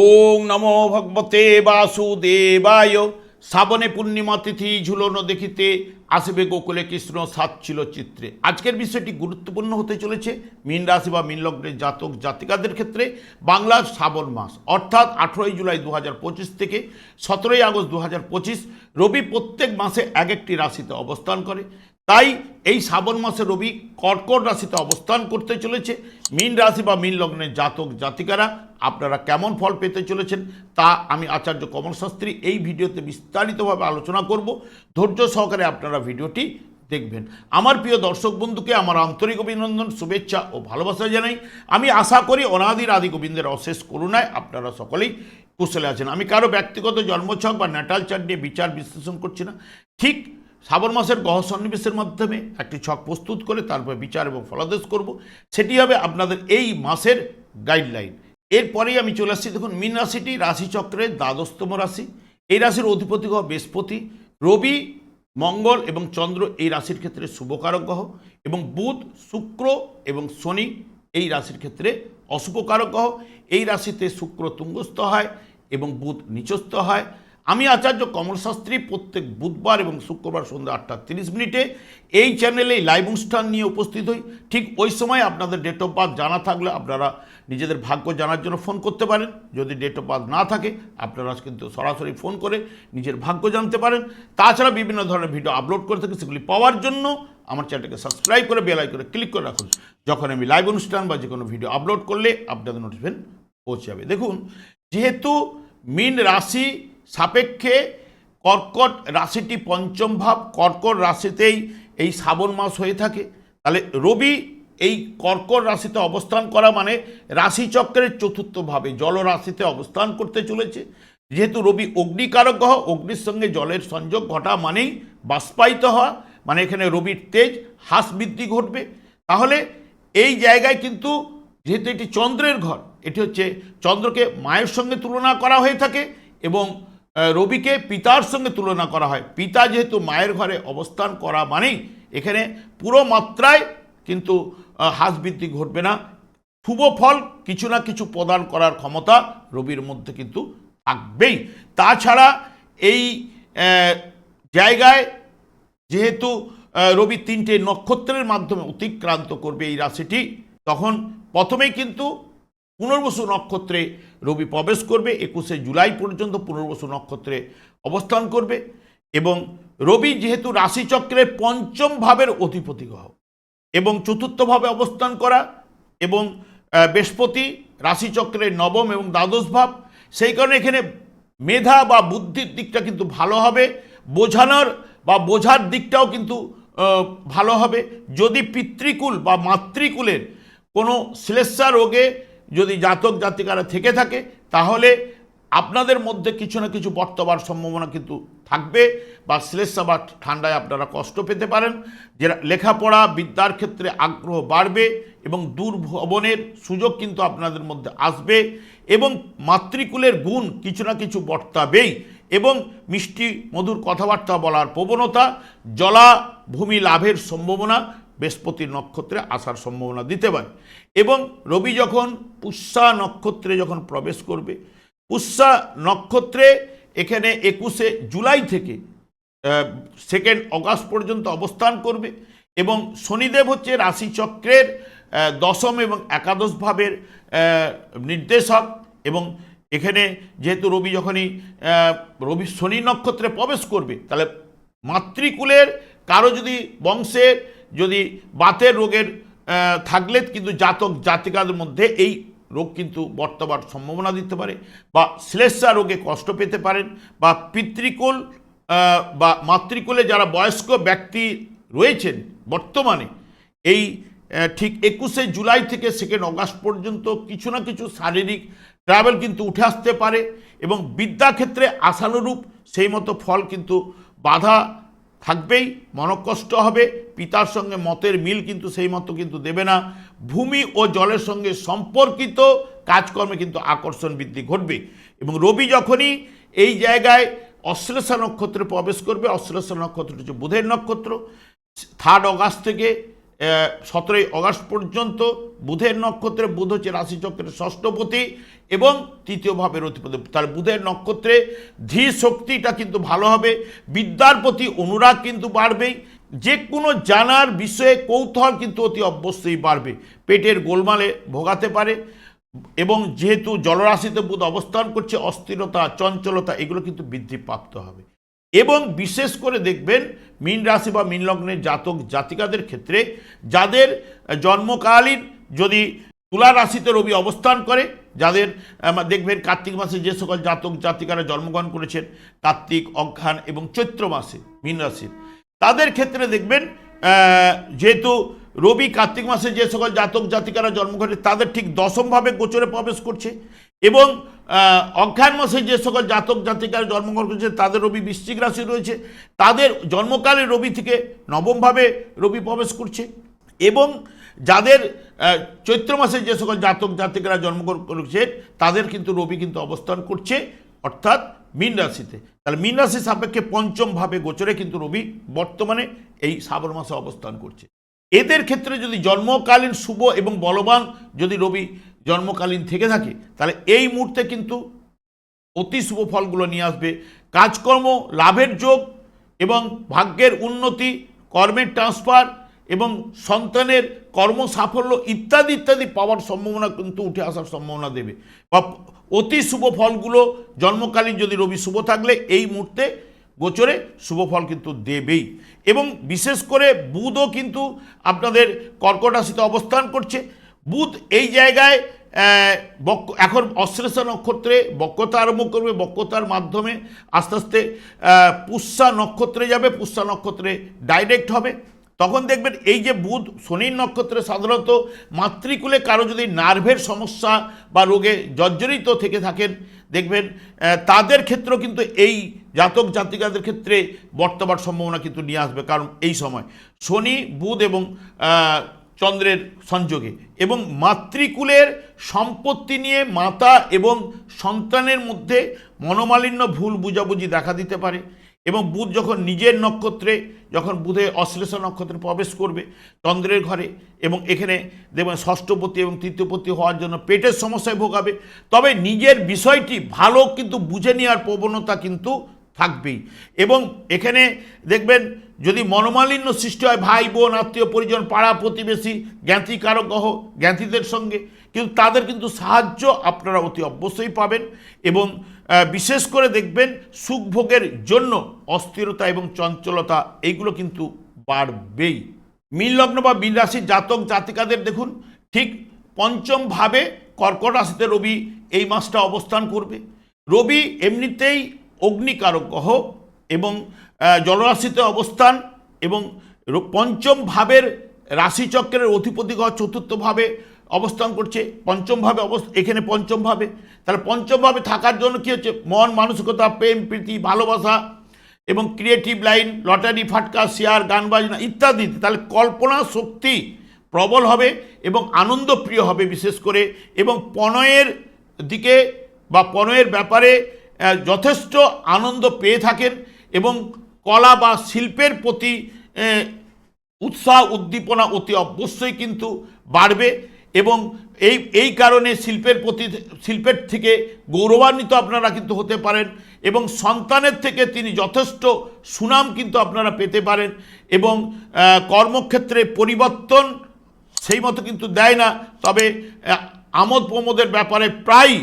ওং নমো ভগবতে বাসুদেবায়। শ্রাবণে পূর্ণিমা তিথি ঝুলনো দেখিতে আসবে গোকুলে কৃষ্ণ সাত ছিল চিত্রে আজকের বিষয়টি গুরুত্বপূর্ণ হতে চলেছে। মীন রাশি বা মীন লগ্নের জাতক, জাতিকাদের ক্ষেত্রে বাংলার শ্রাবণ মাস, অর্থাৎ আঠেরোই জুলাই দু পঁচিশ থেকে সতেরোই আগস্ট দু হাজার পঁচিশ। রবি প্রত্যেক মাসে এক একটি রাশিতে অবস্থান করে। তাই এই শ্রাবণ মাসে রবি কর্কট রাশিতে অবস্থান করতে চলেছে। মীন রাশি বা মীন লগ্নের জাতক, জাতিকারা, আপনারা কেমন ফল পেতে চলেছেন তা আমি আচার্য কমল শাস্ত্রী এই ভিডিওতে বিস্তারিতভাবে আলোচনা করব। ধৈর্য সহকারে আপনারা ভিডিওটি দেখবেন। আমার প্রিয় দর্শক বন্ধুকে আমার আন্তরিক অভিনন্দন, শুভেচ্ছা ও ভালোবাসা জানাই। আমি আশা করি অনাদির আদি গোবিন্দের অশেষ করুণায় আপনারা সকলেই কুশলে আছেন। আমি কারও ব্যক্তিগত জন্মছক বা ন্যাটাল চার্ট নিয়ে বিচার বিশ্লেষণ করছি না। ঠিক শ্রাবণ মাসের গহ সন্নিবেশের মাধ্যমে একটি ছক প্রস্তুত করে তারপর বিচার এবং ফলাদেশ করব। সেটি হবে আপনাদের এই মাসের গাইডলাইন এরপরেই আমি চলে আসছি, দেখুন, মীন রাশিটি রাশিচক্রের দ্বাদশতম রাশি। এই রাশির অধিপতি গ্রহ বৃহস্পতি, রবি, মঙ্গল এবং চন্দ্র এই রাশির ক্ষেত্রে শুভকারক গ্রহ এবং বুধ, শুক্র এবং শনি এই রাশির ক্ষেত্রে অশুভকারক গ্রহ। এই রাশিতে শুক্র তুঙ্গস্থ হয় এবং বুধ নিচস্থ হয়। আমি আচার্য কমল শাস্ত্রী প্রত্যেক বুধবার এবং শুক্রবার সন্ধ্যা আটটা তিরিশ মিনিটে এই চ্যানেলে লাইভ অনুষ্ঠান নিয়ে উপস্থিত হই। ঠিক ওই সময় আপনাদের ডেট অফ বার্থ জানা থাকলে আপনারা নিজেদের ভাগ্য জানার জন্য ফোন করতে পারেন। যদি ডেট অফ বার্থ না থাকে, আপনারা কিন্তু সরাসরি ফোন করে নিজের ভাগ্য জানতে পারেন। তাছাড়া বিভিন্ন ধরনের ভিডিও আপলোড করে থাকি, সেগুলি পাওয়ার জন্য আমার চ্যানেলটাকে সাবস্ক্রাইব করে বেল করে ক্লিক করে রাখুন। যখন আমি লাইভ অনুষ্ঠান বা যে কোনো ভিডিও আপলোড করলে আপনাদের নোটিফিকেশন পৌঁছে যাবে। দেখুন, যেহেতু মিন রাশি সাপেক্ষে কর্কট রাশিটি পঞ্চম ভাব, কর্কট রাশিতেই এই শ্রাবণ মাস হয়ে থাকে। তাহলে রবি এই কর্কট রাশিতে অবস্থান করা মানে রাশিচক্রের চতুর্থ ভাবে জলরাশিতে অবস্থান করতে চলেছে। যেহেতু রবি অগ্নিকারক গ্রহ, অগ্নির সঙ্গে জলের সংযোগ ঘটা মানেই বাষ্পায়িত হওয়া মানে এখানে রবির তেজ, হ্রাস বৃদ্ধি ঘটবে। তাহলে এই জায়গায় কিন্তু যেহেতু এটি চন্দ্রের ঘর, এটি হচ্ছে চন্দ্রকে মায়ের সঙ্গে তুলনা করা হয়ে থাকে এবং রবিকে পিতার সঙ্গে তুলনা করা হয়। পিতা যেহেতু মায়ের ঘরে অবস্থান করা মানেই এখানে পুরো মাত্রায় কিন্তু আহ, হ্রাস বৃদ্ধি ঘটবে না। শুভ ফল কিছু না কিছু প্রদান করার ক্ষমতা রবির মধ্যে কিন্তু থাকবেই। তাছাড়া এই জায়গায় যেহেতু রবি তিনটে নক্ষত্রের মাধ্যমে অতিক্রান্ত করবে এই রাশিটি তখন প্রথমেই কিন্তু পুনর্বসু নক্ষত্রে রবি প্রবেশ করবে, একুশে জুলাই পর্যন্ত পুনর্বসু নক্ষত্রে অবস্থান করবে এবং রবি যেহেতু রাশিচক্রের পঞ্চম ভাবের অধিপতি গ্রহ এবং চতুর্থভাবে অবস্থান করা এবং বৃহস্পতি রাশিচক্রের নবম এবং দ্বাদশ ভাব, সেই কারণে এখানে মেধা বা বুদ্ধির দিকটা কিন্তু ভালো হবে, বোঝানোর বা বোঝার দিকটাও কিন্তু ভালো হবে। যদি পিতৃকুল বা মাতৃকুলের কোনো শ্লেষা রোগে যদি জাতক জাতিকারা থেকে থাকে, তাহলে আপনাদের মধ্যে কিছু না কিছু বর্তবার সম্ভাবনা কিন্তু থাকবে বা শ্লেষা বা ঠান্ডায় আপনারা কষ্ট পেতে পারেন। যে লেখাপড়া, বিদ্যার ক্ষেত্রে আগ্রহ বাড়বে এবং দূর ভ্রমণের সুযোগ কিন্তু আপনাদের মধ্যে আসবে এবং মাতৃকুলের গুণ কিছু না কিছু বর্তাবেই এবং মিষ্টি মধুর কথাবার্তা বলার প্রবণতা, জলাভূমি লাভের সম্ভাবনা বৃহস্পতির নক্ষত্রে আসার সম্ভাবনা দিতে পারে। এবং রবি যখন পুষ্যা নক্ষত্রে যখন প্রবেশ করবে, পুষ্যা নক্ষত্রে এখানে একুশে জুলাই থেকে সেকেন্ড অগাস্ট পর্যন্ত অবস্থান করবে এবং শনিদেব হচ্ছে রাশিচক্রের দশম এবং একাদশ ভাবের নির্দেশক এবং এখানে যেহেতু রবি যখনই রবি শনি নক্ষত্রে প্রবেশ করবে, তাহলে মাতৃকুলের কারও যদি বংশের, যদি বাতের রোগের থাকলে কিন্তু জাতক জাতিকাদের মধ্যে এই রোগ কিন্তু বর্তমান সম্ভাবনা দিতে পারে বা শ্লেষা রোগে কষ্ট পেতে পারেন বা পিতৃকুল বা মাতৃকুলে যারা বয়স্ক ব্যক্তি রয়েছেন বর্তমানে, এই ঠিক একুশে জুলাই থেকে সেকেন্ড অগাস্ট পর্যন্ত কিছু না কিছু শারীরিক ট্রাভেল কিন্তু উঠে আসতে পারে এবং বিদ্যাক্ষেত্রে আশানুরূপ সেই মতো ফল কিন্তু বাধা থাকবেই, মনকষ্ট হবে, পিতার সঙ্গে মতের মিল কিন্তু সেই মতো কিন্তু দেবে না। ভূমি ও জলের সঙ্গে সম্পর্কিত কাজকর্মে কিন্তু আকর্ষণ বৃদ্ধি ঘটবে। এবং রবি যখনই এই জায়গায় অশ্লেষা নক্ষত্রে প্রবেশ করবে, অশ্লেষা নক্ষত্র হচ্ছে বুধের নক্ষত্র থার্ড অগাস্ট থেকে সতেরোই অগস্ট পর্যন্ত বুধের নক্ষত্রে বুধ হচ্ছে রাশিচক্রের ষষ্ঠপতি এবং তৃতীয় ভাবের অধিপতি। তাহলে বুধের নক্ষত্রে ধী শক্তিটা কিন্তু ভালো হবে, বিদ্যার প্রতি অনুরাগ কিন্তু বাড়বেই যে কোনো জানার বিষয়ে কৌতূহল কিন্তু অতি অবশ্যই বাড়বে, পেটের গোলমালে ভোগাতে পারে এবং যেহেতু জলরাশিতে বুধ অবস্থান করছে, অস্থিরতা, চঞ্চলতা, এগুলো কিন্তু বৃদ্ধিপ্রাপ্ত হবে। এবং বিশেষ করে দেখবেন মীন রাশি বা মীন লগ্নের জাতক জাতিকাদের ক্ষেত্রে যাদের জন্মকালীন যদি তুলা রাশিতে রবি অবস্থান করে, যাদের দেখবেন কার্তিক মাসে যে সকল জাতক জাতিকারা জন্মগ্রহণ করেছেন, কার্তিক অঘ্রান এবং চৈত্র মাসে মীন রাশির, তাদের ক্ষেত্রে দেখবেন যেহেতু রবি কার্তিক মাসে যে সকল জাতক জাতিকারা জন্মগ্রহণ করে তাদের ঠিক দশমভাবে গোচরে প্রবেশ করছে। এবং অজ্ঞান মাসে যে সকল জাতক জাতিকারা জন্মগ্রহণ করেছে, তাদের রবি বৃশ্চিক রাশি রয়েছে। তাদের জন্মকালে রবি থেকে নবমভাবে রবি প্রবেশ করছে এবং যাদের চৈত্র মাসে যে সকল জাতক জাতিকারা জন্মগ্রহণ করেছে, তাদের কিন্তু রবি কিন্তু অবস্থান করছে, অর্থাৎ মীন রাশিতে। তাহলে মীন রাশি সাপেক্ষে পঞ্চমভাবে গোচরে কিন্তু রবি বর্তমানে এই শ্রাবণ মাসে অবস্থান করছে। এদের ক্ষেত্রে যদি জন্মকালীন শুভ এবং বলবান যদি রবি জন্মকালীন থেকে থাকে, তাহলে এই মুহূর্তে কিন্তু অতি শুভ ফলগুলো নিয়ে আসবে। কাজকর্ম, লাভের যোগ এবং ভাগ্যের উন্নতি, কর্মের ট্রান্সফার এবং সন্তানের কর্ম সাফল্য ইত্যাদি ইত্যাদি পাওয়ার সম্ভাবনা কিন্তু উঠে আসার সম্ভাবনা দেবে। বা অতি শুভ ফলগুলো জন্মকালীন যদি রবি শুভ থাকলে, এই মুহূর্তে গোচরে শুভ ফল কিন্তু দেবেই। এবং বিশেষ করে বুধও কিন্তু আপনাদের কর্কট রাশিতে অবস্থান করছে। বুধ এই জায়গায় বক্ষ এখন অশ্লেষা নক্ষত্রে বক্রতা আরম্ভ করবে বক্রতার মাধ্যমে আস্তে আস্তে পুষ্যা নক্ষত্রে যাবে, পুষ্যা নক্ষত্রে ডাইরেক্ট হবে। তখন দেখবেন এই যে বুধ, শনির নক্ষত্রে সাধারণত মাতৃকুলে কারও যদি নার্ভের সমস্যা বা রোগে জর্জরিত থেকে থাকেন, দেখবেন তাদের ক্ষেত্রেও কিন্তু এই জাতক জাতিকাদের ক্ষেত্রে বর্তমান সম্ভাবনা কিন্তু নিয়ে আসবে। কারণ এই সময় শনি, বুধ এবং চন্দ্রের সংযোগে এবং মাতৃকুলের সম্পত্তি নিয়ে মাতা এবং সন্তানের মধ্যে মনোমালিন্য ভুল বুঝাবুঝি দেখা দিতে পারে এবং বুধ যখন নিজের নক্ষত্রে, যখন বুধে অশ্লেষা নক্ষত্রে প্রবেশ করবে চন্দ্রের ঘরে এবং এখানে দেখবেন ষষ্ঠপতি এবং তৃতীয়পতি হওয়ার জন্য পেটের সমস্যায় ভোগাবে, তবে নিজের বিষয়টি ভালো কিন্তু বুঝে নেওয়ার প্রবণতা কিন্তু থাকবেই। এবং এখানে দেখবেন, যদি মনোমালিন্য সৃষ্টি হয়, ভাই, বোন, আত্মীয়, পরিজন, পাড়া, প্রতিবেশী, জ্ঞাতি কারক গ্রহ, জ্ঞাতিদের সঙ্গে, কিন্তু তাদের কিন্তু সাহায্য আপনারা অতি অবশ্যই পাবেন এবং বিশেষ করে দেখবেন, সুখভোগের জন্য অস্থিরতা এবং চঞ্চলতা, এইগুলো কিন্তু বাড়বেই। মীন লগ্ন বা মীন রাশির জাতক, জাতিকাদের দেখুন, ঠিক পঞ্চম ভাবে কর্কট রাশিতে রবি এই মাসটা অবস্থান করবে। রবি এমনিতেই অগ্নিকারক গ্রহ এবং জলরাশিতে অবস্থান এবং পঞ্চম ভাবের রাশিচক্রের অধিপতি গ্রহ চতুর্থভাবে অবস্থান করছে। পঞ্চমভাবে অবস্থ, এখানে পঞ্চমভাবে তাহলে পঞ্চমভাবে থাকার জন্য কী হচ্ছে? মন, মানসিকতা, প্রেম, প্রীতি, ভালোবাসা এবং ক্রিয়েটিভ লাইন লটারি ফাটকা শেয়ার গান বাজনা ইত্যাদি। তাহলে কল্পনা শক্তি প্রবল হবে এবং আনন্দপ্রিয় হবে বিশেষ করে এবং পণয়ের দিকে বা পণয়ের ব্যাপারে যথেষ্ট আনন্দ পেয়ে থাকেন এবং কলা বা শিল্পের প্রতি উৎসাহ, উদ্দীপনা অতি অবশ্যই কিন্তু বাড়বে এবং এই এই কারণে শিল্পের প্রতি, শিল্পের থেকে গৌরবান্বিত আপনারা কিন্তু হতে পারেন এবং সন্তানের থেকে তিনি যথেষ্ট সুনাম কিন্তু আপনারা পেতে পারেন এবং কর্মক্ষেত্রে পরিবর্তন সেই মতো কিন্তু দেয় না। তবে আমোদ প্রমোদের ব্যাপারে প্রায়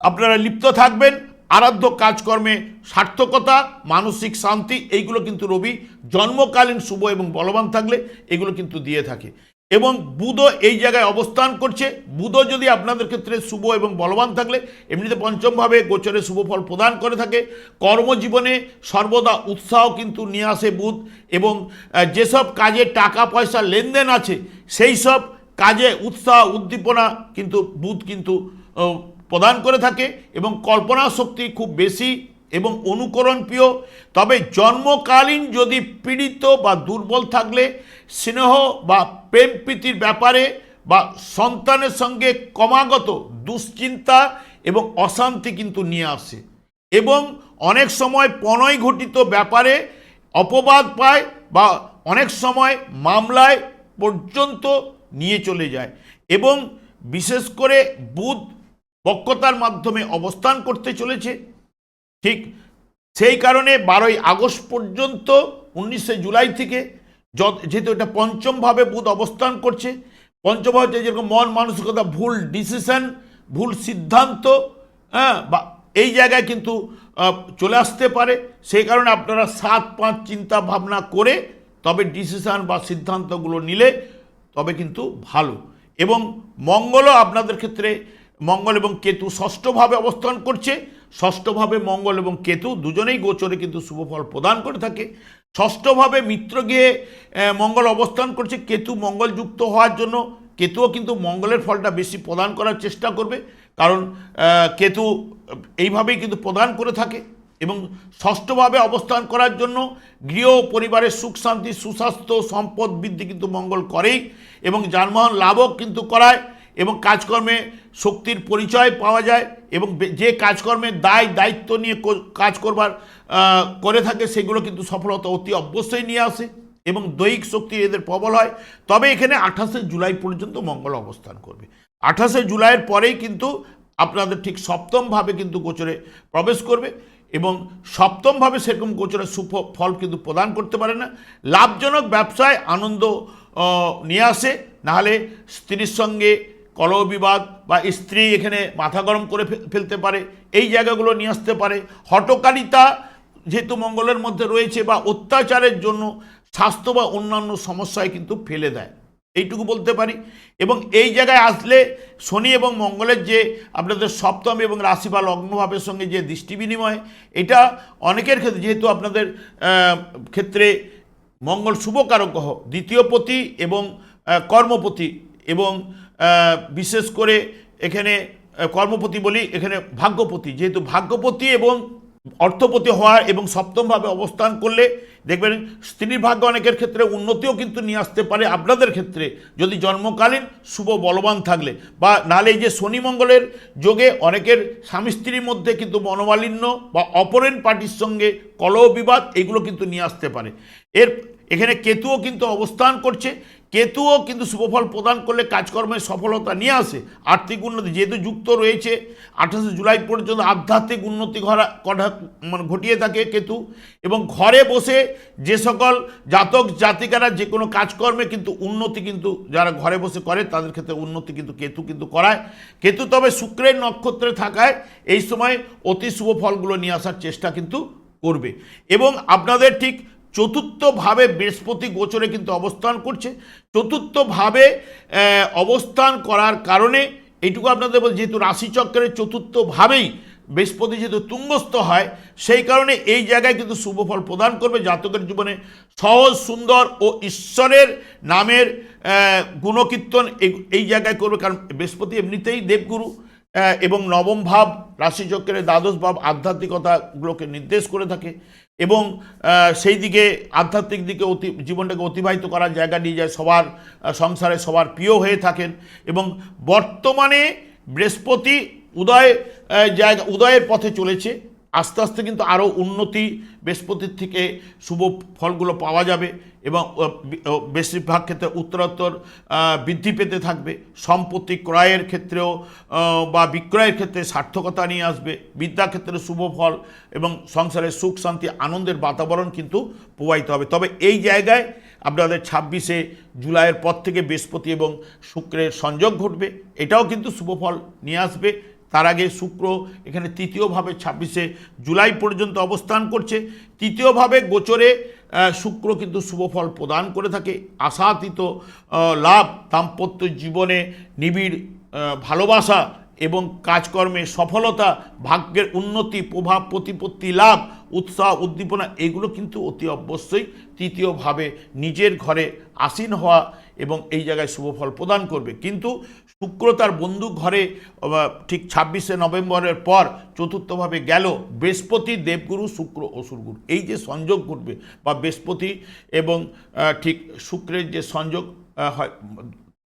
আপনারা লিপ্ত থাকবেন। আরাধ্য কাজকর্মে সার্থকতা, মানসিক শান্তি, এইগুলো কিন্তু রবি জন্মকালীন শুভ এবং বলবান থাকলে এগুলো কিন্তু দিয়ে থাকে। এবং বুধও এই জায়গায় অবস্থান করছে। বুধও যদি আপনাদের ক্ষেত্রে শুভ এবং বলবান থাকলে, এমনিতে পঞ্চমভাবে গোচরে শুভ ফল প্রদান করে থাকে। কর্মজীবনে সর্বদা উৎসাহ কিন্তু নিয়ে আসে বুধ এবং যেসব কাজে টাকা, পয়সা, লেনদেন আছে, সেই সব কাজে উৎসাহ, উদ্দীপনা কিন্তু, বুধ কিন্তু প্রদান করে থাকে এবং কল্পনা শক্তি খুব বেশি এবং অনুকরণ প্রিয় তবে জন্মকালীন যদি পীড়িত বা দুর্বল থাকলে, স্নেহ বা প্রেম প্রীতির ব্যাপারে বা সন্তানের সঙ্গে ক্রমাগত দুশ্চিন্তা এবং অশান্তি কিন্তু নিয়ে আসে এবং অনেক সময় পণয় ঘটিত ব্যাপারে অপবাদ পায় বা অনেক সময় মামলায় পর্যন্ত নিয়ে চলে যায় এবং বিশেষ করে বুধ বক্রতার মাধ্যমে অবস্থান করতে চলেছে। ঠিক সেই কারণে বারোই আগস্ট পর্যন্ত, উনিশে জুলাই থেকে যেহেতু এটা পঞ্চমভাবে বুধ অবস্থান করছে পঞ্চম হচ্ছে যেরকম মন মানসিকতা, ভুল ডিসিশন, ভুল সিদ্ধান্ত হ্যাঁ বা এই জায়গায় কিন্তু চলে আসতে পারে। সেই কারণে আপনারা সাত পাঁচ চিন্তা ভাবনা করে তবে ডিসিশন বা সিদ্ধান্তগুলো নিলে তবে কিন্তু ভালো। এবং মঙ্গলও আপনাদের ক্ষেত্রে মঙ্গল এবং কেতু ষষ্ঠভাবে অবস্থান করছে। ষষ্ঠভাবে মঙ্গল এবং কেতু দুজনেই গোচরে কিন্তু শুভ ফল প্রদান করে থাকে। ষষ্ঠভাবে মিত্র গিয়ে মঙ্গল অবস্থান করছে। কেতু মঙ্গল যুক্ত হওয়ার জন্য কেতুও কিন্তু মঙ্গলের ফলটা বেশি প্রদান করার চেষ্টা করবে। কারণ কেতু এইভাবেই কিন্তু প্রদান করে থাকে এবং ষষ্ঠভাবে অবস্থান করার জন্য গৃহ পরিবারের সুখ, শান্তি, সুস্বাস্থ্য, সম্পদ বৃদ্ধি কিন্তু মঙ্গল করেই এবং যানবাহন লাভও কিন্তু করায়। এবং কাজকর্মে শক্তির পরিচয় পাওয়া যায় এবং যে কাজকর্মের দায়, দায়িত্ব নিয়ে কাজ করবার করে থাকে, সেগুলো কিন্তু সফলতা অতি অবশ্যই নিয়ে আসে এবং দৈহিক শক্তি এদের প্রবল হয়। তবে এখানে আঠাশে জুলাই পর্যন্ত মঙ্গল অবস্থান করবে। আঠাশে জুলাইয়ের পরেই কিন্তু আপনাদের ঠিক সপ্তমভাবে কিন্তু গোচরে প্রবেশ করবে এবং সপ্তমভাবে সেরকম গোচরে সুফ ফল কিন্তু প্রদান করতে পারে না। লাভজনক ব্যবসায় আনন্দ নিয়ে আসে। নাহলে স্ত্রীর সঙ্গে কলহ বিবাদ বা স্ত্রী এখানে মাথা গরম করে ফেলতে পারে, এই জায়গাগুলো নিয়ে আসতে পারে। হটকারিতা যেহেতু মঙ্গলের মধ্যে রয়েছে বা অত্যাচারের জন্য স্বাস্থ্য বা অন্যান্য সমস্যায় কিন্তু ফেলে দেয়। এইটুকু বলতে পারি। এবং এই জায়গায় আসলে শনি এবং মঙ্গলের যে আপনাদের সপ্তম এবং রাশি বা লগ্নভাবের সঙ্গে যে দৃষ্টি বিনিময়, এটা অনেকের ক্ষেত্রে, যেহেতু আপনাদের ক্ষেত্রে মঙ্গল শুভকারক দ্বিতীয় পতি এবং কর্মপতি এবং বিশেষ করে এখানে কর্মপতি বলি এখানে ভাগ্যপতি। যেহেতু ভাগ্যপতি এবং অর্থপতি হওয়ার এবং সপ্তমভাবে অবস্থান করলে দেখবেন স্ত্রীর ভাগ্য অনেকের ক্ষেত্রে উন্নতিও কিন্তু নিয়ে আসতে পারে আপনাদের ক্ষেত্রে। যদি জন্মকালীন শুভ বলবান থাকলে বা নালে যে শনি মঙ্গলের যোগে অনেকের স্বামী স্ত্রীর মধ্যে কিন্তু মনোমালিন্য বা অপরেন পার্টির সঙ্গে কলহ বিবাদ এগুলো কিন্তু নিয়ে আসতে পারে। এর, এখানে কেতুও কিন্তু অবস্থান করছে। কেতুও কিন্তু শুভফল প্রদান করলে কাজকর্মের সফলতা নিয়ে আসে। আর্থিক উন্নতি যেহেতু যুক্ত রয়েছে, আঠাশে জুলাই পর্যন্ত আধ্যাত্মিক উন্নতি ঘরা মানে ঘটিয়ে থাকে কেতু। এবং ঘরে বসে যে সকল জাতক জাতিকারা যে কোনো কাজকর্মে কিন্তু উন্নতি কিন্তু যারা ঘরে বসে করে, তাদের ক্ষেত্রে উন্নতি কিন্তু কেতু কিন্তু করায়। কেতু তবে শুক্রের নক্ষত্রে থাকায় এই সময় অতি শুভ ফলগুলো নিয়ে আসার চেষ্টা কিন্তু করবে। এবং আপনাদের ঠিক চতুর্থভাবে বৃহস্পতি গোচরে কিন্তু অবস্থান করছে। চতুর্থভাবে অবস্থান করার কারণে এইটুকু আপনাদের বল যেহেতু রাশিচক্রের চতুর্থভাবেই বৃহস্পতি যেহেতু তুঙ্গস্থ হয়, সেই কারণে এই জায়গায় কিন্তু শুভ ফল প্রদান করবে। জাতকের জীবনে সহজ, সুন্দর ও ঈশ্বরের নামের গুণকীর্তন এই জায়গায় করবে, কারণ বৃহস্পতি এমনিতেই দেবগুরু এবং নবম ভাব রাশিচক্রের দ্বাদশ ভাব আধ্যাত্মিকতাগুলোকে নির্দেশ করে থাকে। এবং সেই দিকে আধ্যাত্মিক দিকে অতি, জীবনটাকে অতিবাহিত করার জায়গা নিয়ে যায় সবার সংসারে সবার প্রিয় হয়ে থাকেন এবং বর্তমানে বৃহস্পতি উদয় জায়গা, উদয়ের পথে চলেছে। আস্তে আস্তে কিন্তু আরও উন্নতি বৃহস্পতির থেকে শুভ ফলগুলো পাওয়া যাবে এবং বেশিরভাগ ক্ষেত্রে উত্তরোত্তর বৃদ্ধি পেতে থাকবে। সম্পত্তি ক্রয়ের ক্ষেত্রেও বা বিক্রয়ের ক্ষেত্রে সার্থকতা নিয়ে আসবে। বিদ্যাক্ষেত্রে শুভ ফল এবং সংসারের সুখ, শান্তি, আনন্দের বাতাবরণ কিন্তু প্রবাহিত হবে। তবে এই জায়গায় আপনাদের ছাব্বিশে জুলাইয়ের পর থেকে বৃহস্পতি এবং শুক্রের সংযোগ ঘটবে। এটাও কিন্তু শুভ ফল নিয়ে আসবে। তার আগে শুক্র এখানে তৃতীয়ভাবে ছাব্বিশে জুলাই পর্যন্ত অবস্থান করছে। তৃতীয়ভাবে গোচরে শুক্র কিন্তু শুভফল প্রদান করে থাকে। আশাতীত লাভ, দাম্পত্য জীবনে নিবিড় ভালোবাসা এবং কাজকর্মে সফলতা, ভাগ্যের উন্নতি, প্রভাব, প্রতিপত্তি, লাভ, উৎসাহ, উদ্দীপনা এগুলো কিন্তু অতি অবশ্যই তৃতীয়ভাবে নিজের ঘরে আসীন হওয়া এবং এই জায়গায় শুভফল প্রদান করবে। কিন্তু শুক্র তার বন্ধু ঘরে ঠিক ছাব্বিশে নভেম্বরের পর চতুর্থভাবে গেল। বৃহস্পতি, দেবগুরু, শুক্র অসুরগুরু এই যে সংযোগ ঘটবে, বা বৃহস্পতি এবং ঠিক শুক্রের যে সংযোগ হয়,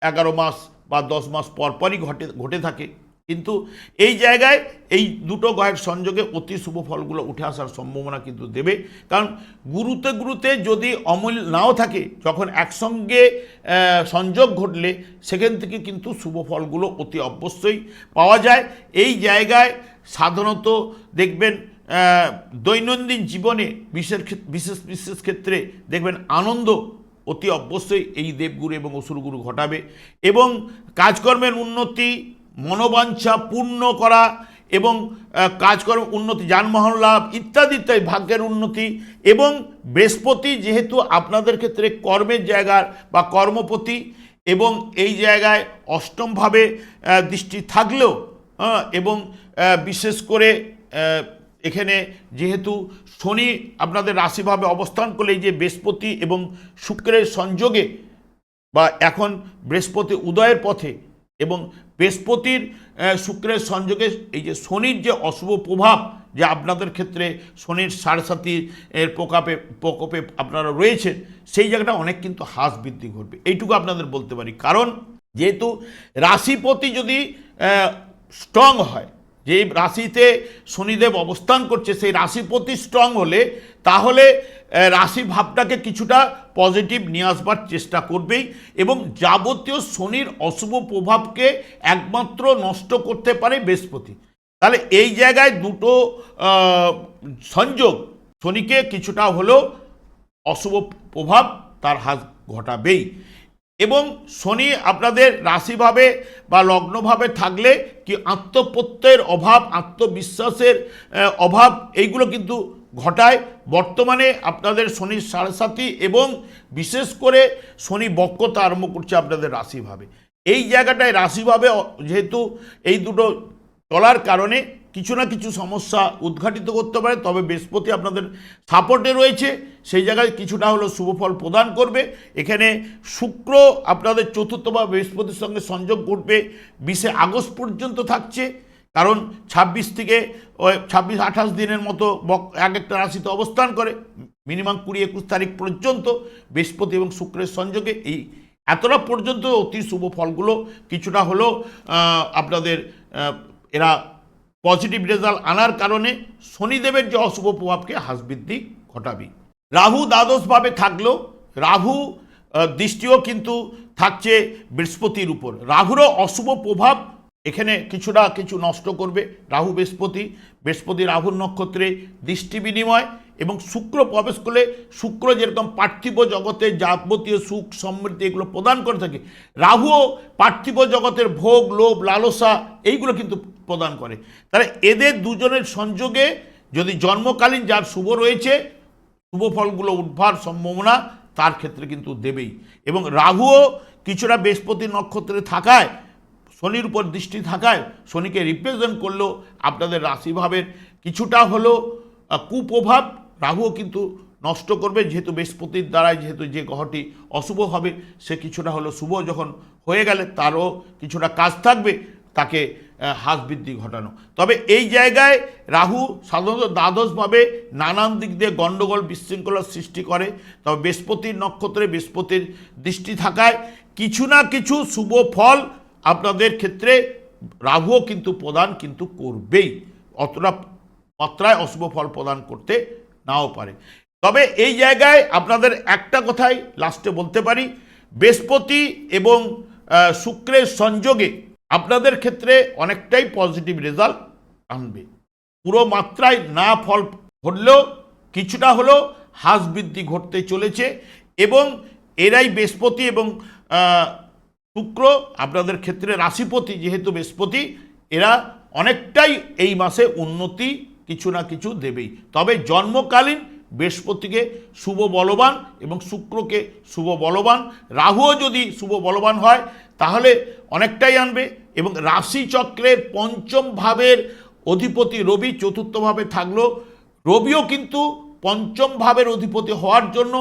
এগারো মাস বা দশ মাস পর পরই ঘটে ঘটে থাকে। কিন্তু এই জায়গায় এই দুটো গ্রহের সংযোগে অতি শুভ ফলগুলো উঠে আসার সম্ভাবনা কিন্তু দেবে। কারণ গুরুতে গুরুতে যদি অমূল নাও থাকে, যখন একসঙ্গে সংযোগ ঘটলে সেখান থেকে কিন্তু শুভ ফলগুলো অতি অবশ্যই পাওয়া যায়। এই জায়গায় সাধারণত দেখবেন দৈনন্দিন জীবনে বিশেষ বিশেষ বিশেষ ক্ষেত্রে দেখবেন আনন্দ অতি অবশ্যই এই দেবগুরু এবং অসুরগুরু ঘটাবে এবং কাজকর্মের উন্নতি মনোবাঞ্ছা পূর্ণ করা এবং কাজকর্ম উন্নতি যানবাহন লাভ ইত্যাদি ইত্যাদি ভাগ্যের উন্নতি। এবং বৃহস্পতি যেহেতু আপনাদের ক্ষেত্রে কর্মের জায়গার বা কর্মপতি এবং এই জায়গায় অষ্টমভাবে দৃষ্টি থাকলেও হ্যাঁ, এবং বিশেষ করে এখানে যেহেতু শনি আপনাদের রাশিভাবে অবস্থান করলে এই যে বৃহস্পতি এবং শুক্রের সংযোগে বা এখন বৃহস্পতি উদয়ের পথে এবং বৃহস্পতির শুক্রের সংযোগে এই যে শনির যে অশুভ প্রভাব যে আপনাদের ক্ষেত্রে শনির সারসাথী এর প্রকাপে, প্রকোপে আপনারা রয়েছে সেই জায়গাটা অনেক কিন্তু হ্রাস বৃদ্ধি ঘটবে। এইটুকু আপনাদের বলতে পারি। কারণ যেহেতু রাশিপতি যদি স্ট্রং হয় যে রাশিতে শনিদেব অবস্থান করছে, সেই রাশিপতি স্ট্রং হলে তাহলে রাশি ভাবটাকে কিছুটা পজিটিভ নিয়ে আসবার চেষ্টা করবেই এবং যাবতীয় শনির অশুভ প্রভাবকে একমাত্র নষ্ট করতে পারে বৃহস্পতি। তাহলে এই জায়গায় দুটো সংযোগ, শনিকে কিছুটা হলেও অশুভ প্রভাব তার হাত ঘটাবেই। এবং শনি আপনাদের রাশিভাবে বা লগ্নভাবে থাকলে কি আত্মপ্রত্যয়ের অভাব, আত্মবিশ্বাসের অভাব, এইগুলো কিন্তু ঘটায়। বর্তমানে আপনাদের শনির সাড়ে এবং বিশেষ করে শনি বক্রতা আরম্ভ করছে আপনাদের রাশিভাবে। এই জায়গাটায় রাশিভাবে, যেহেতু এই দুটো চলার কারণে কিছু না কিছু সমস্যা উদ্ঘাটিত করতে পারে, তবে বৃহস্পতি আপনাদের সাপোর্টে রয়েছে। সেই জায়গায় কিছুটা হলো শুভফল প্রদান করবে। এখানে শুক্র আপনাদের চতুর্থ বা বৃহস্পতির সঙ্গে সংযোগ ঘটবে, বিশে আগস্ট পর্যন্ত থাকছে। কারণ ছাব্বিশ থেকে ছাব্বিশ, আঠাশ দিনের মতো বক- এক একটা রাশিতে অবস্থান করে, মিনিমাম কুড়ি, একুশ তারিখ পর্যন্ত বৃহস্পতি এবং শুক্রের সংযোগে এই এতটা পর্যন্ত অতি শুভ ফলগুলো কিছুটা হলেও আপনাদের এরা পজিটিভ রেজাল্ট আনার কারণে শনিদেবের যে অশুভ প্রভাবকে বৃদ্ধি ঘটাবি। রাহু দ্বাদশভাবে থাকলেও রাহু দৃষ্টিও কিন্তু থাকছে বৃহস্পতির উপর। রাহুরও অশুভ প্রভাব এখানে কিছুটা কিছু নষ্ট করবে। রাহু বৃহস্পতি বৃহস্পতি রাহুর নক্ষত্রে দৃষ্টি বিনিময় এবং শুক্র প্রবেশ করলে শুক্র যেরকম পার্থিব জগতে যাবতীয় সুখ, সমৃদ্ধি এগুলো প্রদান করে থাকে। রাহুও পার্থিব জগতের ভোগ, লোভ, লালসা এইগুলো কিন্তু প্রদান করে। তাহলে এদের দুজনের সংযোগে যদি জন্মকালীন যার শুভ রয়েছে, শুভ ফলগুলো উদ্ভার সম্ভাবনা তার ক্ষেত্রে কিন্তু দেবেই। এবং রাহুও কিছুটা বৃহস্পতি নক্ষত্রে থাকায়, শনির উপর দৃষ্টি থাকায়, শনিকে রিপ্রেজেন্ট করলেও আপনাদের রাশিভাবের কিছুটা হলো কুপ্রভাব রাহুও কিন্তু নষ্ট করবে, যেহেতু বৃহস্পতির দ্বারাই যেহেতু যে গ্রহটি অশুভ হবে, সে কিছুটা হলো শুভ যখন হয়ে গেলে তারও কিছুটা কাজ থাকবে, তাকে হ্রাস বৃদ্ধি ঘটানো। তবে এই জায়গায় রাহু সাধারণত দ্বাদশভাবে নানান দিক দিয়ে গণ্ডগোল বিশৃঙ্খলার সৃষ্টি করে। তবে বৃহস্পতির নক্ষত্রে বৃহস্পতির দৃষ্টি থাকায় কিছু না কিছু শুভ ফল আপনাদের ক্ষেত্রে রাহুও কিন্তু প্রদান কিন্তু করবেই। অতটা মাত্রায় অশুভ ফল প্রদান করতে নাও পারে। তবে এই জায়গায় আপনাদের একটা কথাই লাস্টে বলতে পারি, বৃহস্পতি এবং শুক্রের সংযোগে আপনাদের ক্ষেত্রে অনেকটাই পজিটিভ রেজাল্ট আনবে। পুরো মাত্রায় না ফল ঘটলেও কিছুটা হলেও হ্রাস বৃদ্ধি ঘটতে চলেছে এবং এরাই বৃহস্পতি এবং শুক্র আপনাদের ক্ষেত্রে রাশিপতি, যেহেতু বৃহস্পতি, এরা অনেকটাই এই মাসে উন্নতি কিছু না কিছু দেবেই। তবে জন্মকালীন বৃহস্পতিকে শুভ বলবান এবং শুক্রকে শুভ বলবান, রাহুও যদি শুভ বলবান হয়, তাহলে অনেকটাই আনবে এবং রাশিচক্রের পঞ্চম ভাবের অধিপতি রবি চতুর্থভাবে থাকল। রবিও কিন্তু পঞ্চম ভাবের অধিপতি হওয়ার জন্য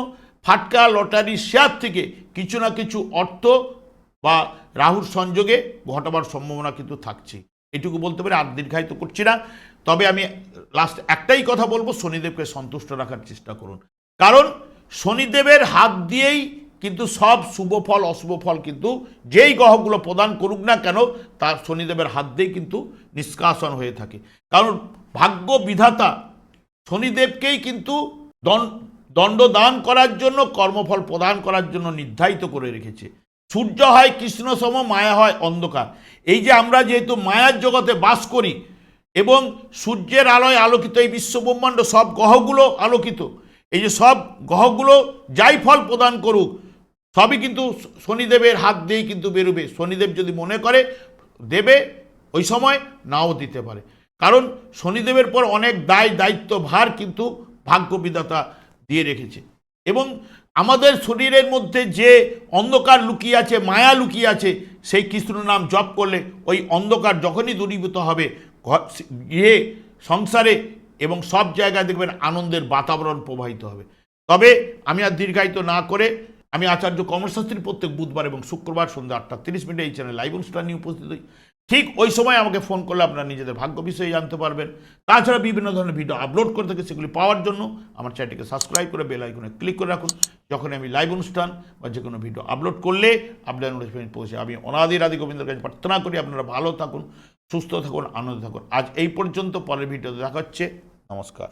ফাটকা লটারি শেয়ার থেকে কিছু না কিছু অর্থ বা রাহুর সংযোগে ঘটাবার সম্ভাবনা কিন্তু থাকছে। এটুকু বলতে পারি, আর দীর্ঘায়িত করছি না। তবে আমি লাস্ট একটাই কথা বলব, শনিদেবকে সন্তুষ্ট রাখার চেষ্টা করুন। কারণ শনিদেবের হাত দিয়েই কিন্তু সব শুভ ফল, অশুভ ফল কিন্তু যেই গ্রহগুলো প্রদান করুক না কেন, তার শনিদেবের হাত দিয়েই কিন্তু নিষ্কাশন হয়ে থাকে। কারণ ভাগ্য বিধাতা শনিদেবকেই কিন্তু দণ্ড দান করার জন্য, কর্মফল প্রদান করার জন্য নির্ধারিত করে রেখেছে। সূর্য হয় কৃষ্ণ সম, মায়া হয় অন্ধকার। এই যে আমরা যেহেতু মায়ার জগতে বাস করি এবং সূর্যের আলোয় আলোকিত এই বিশ্বব্রহ্মাণ্ড, সব গ্রহগুলো আলোকিত। এই যে সব গ্রহগুলো যাই ফল প্রদান করুক, সবই কিন্তু শনিদেবের হাত দিয়েই কিন্তু বেরোবে। শনিদেব যদি মনে করে, দেবে, ওই সময় নাও দিতে পারে। কারণ শনিদেবের পর অনেক দায় দায়িত্ব ভার কিন্তু ভাগ্য বিধাতা দিয়ে রেখেছে। এবং আমাদের শরীরের মধ্যে যে অন্ধকার লুকিয়ে আছে, মায়া লুকিয়ে আছে, সেই কৃষ্ণ নাম জপ করলে ওই অন্ধকার যখনই দূরীভূত হবে গৃহে সংসারে এবং সব জায়গায় দেখবেন আনন্দের বাতাবরণ প্রবাহিত হবে। তবে আমি আর দীর্ঘায়িত না করে আমি আচার্য কমলশাস্ত্রী প্রত্যেক বুধবার এবং শুক্রবার সন্ধ্যা আটটা তিরিশ মিনিটে এই চ্যানেল লাইভ অনুষ্ঠান নিয়ে উপস্থিত হই। ঠিক ওই সময় আমাকে ফোন করলে আপনারা নিজেদের ভাগ্য বিষয়ে জানতে পারবেন। তাছাড়া বিভিন্ন ধরনের ভিডিও আপলোড করে থাকে সেগুলি পাওয়ার জন্য আমার চ্যানেলটিকে সাবস্ক্রাইব করে বেল আইকনে ক্লিক করে রাখুন। যখন আমি লাইভ অনুষ্ঠান বা যে কোনো ভিডিও আপলোড করলে আপনার নোটিফিকেশন পৌঁছে। আমি অনাদির আদি গোবিন্দের কাছে প্রার্থনা করি আপনারা ভালো থাকুন সুস্থ থাকুন আনন্দ থাকুন। আজ এই পর্যন্ত পরের ভিডিওতে দেখা হচ্ছে। নমস্কার।